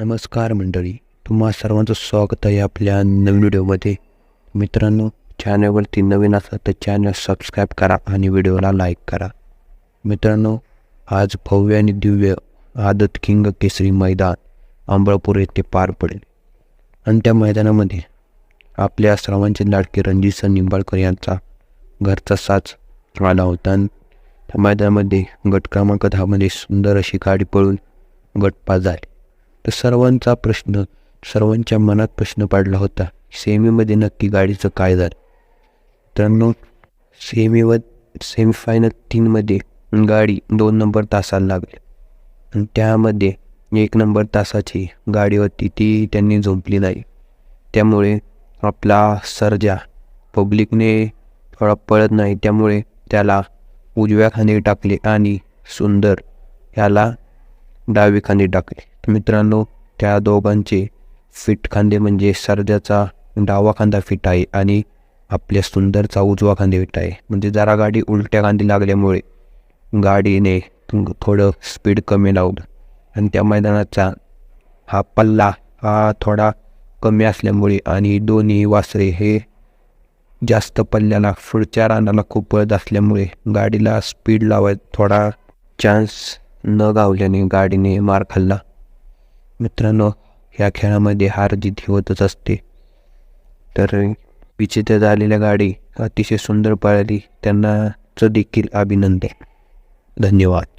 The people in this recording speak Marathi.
नमस्कार मंडळी तुम्हा सर्वांचं स्वागत आहे आपल्या नवीन व्हिडिओमध्ये. मित्रांनो चॅनलवरती नवीन असाल तर चॅनल सबस्क्राईब करा आणि व्हिडिओला लाईक करा. मित्रांनो आज भव्य आणि दिव्य आदत किंग केसरी मैदान अंबळपूर येथे पार पडेल. आणि त्या मैदानामध्ये आपल्या सर्वांचे लाडके रणजित निंबाळकर यांचा घरचा साच आला होता. आणि त्या मैदानामध्ये गट क्रमांक दहामध्ये सुंदर अशी गाडी पळून गटपास झाली. तर सर्वांचा प्रश्न सर्वांच्या मनात प्रश्न पडला होता सेमीमध्ये नक्की गाडीचं काय झालं? मित्रांनो सेमीवर सेमीफायनल तीनमध्ये गाडी दोन नंबर तासाला लागली. आणि त्यामध्ये एक नंबर तासाची गाडी होती ती त्यांनी झोपली नाही. त्यामुळे आपला सर्जा पब्लिकने थोडा पळत नाही त्यामुळे त्याला उजव्या खांदी टाकले आणि सुंदर याला डावी खांदी टाकले. मित्रांनो त्या दोघांचे फिट खांदे म्हणजे सरद्याचा डावा खांदा फिट आहे आणि आपल्या सुंदरचा उजवा खांदे फिट आहे. म्हणजे जरा गाडी उलट्या खांदी लागल्यामुळे गाडीने थोडं स्पीड कमी लावलं. आणि त्या मैदानाचा हा पल्ला हा थोडा कमी असल्यामुळे आणि दोन्ही वासरे हे जास्त पल्ल्याला पुढच्या रानाला खूप पळत असल्यामुळे गाडीला स्पीड लावाय थोडा चान्स न गावल्याने गाडीने मार खाल्ला. मित्रांनो ह्या खेळामध्ये हार जीत होतच असते. तर विचित्र झालेल्या गाडी अतिशय सुंदर पळाली. त्यांनाचं देखील अभिनंदन. धन्यवाद.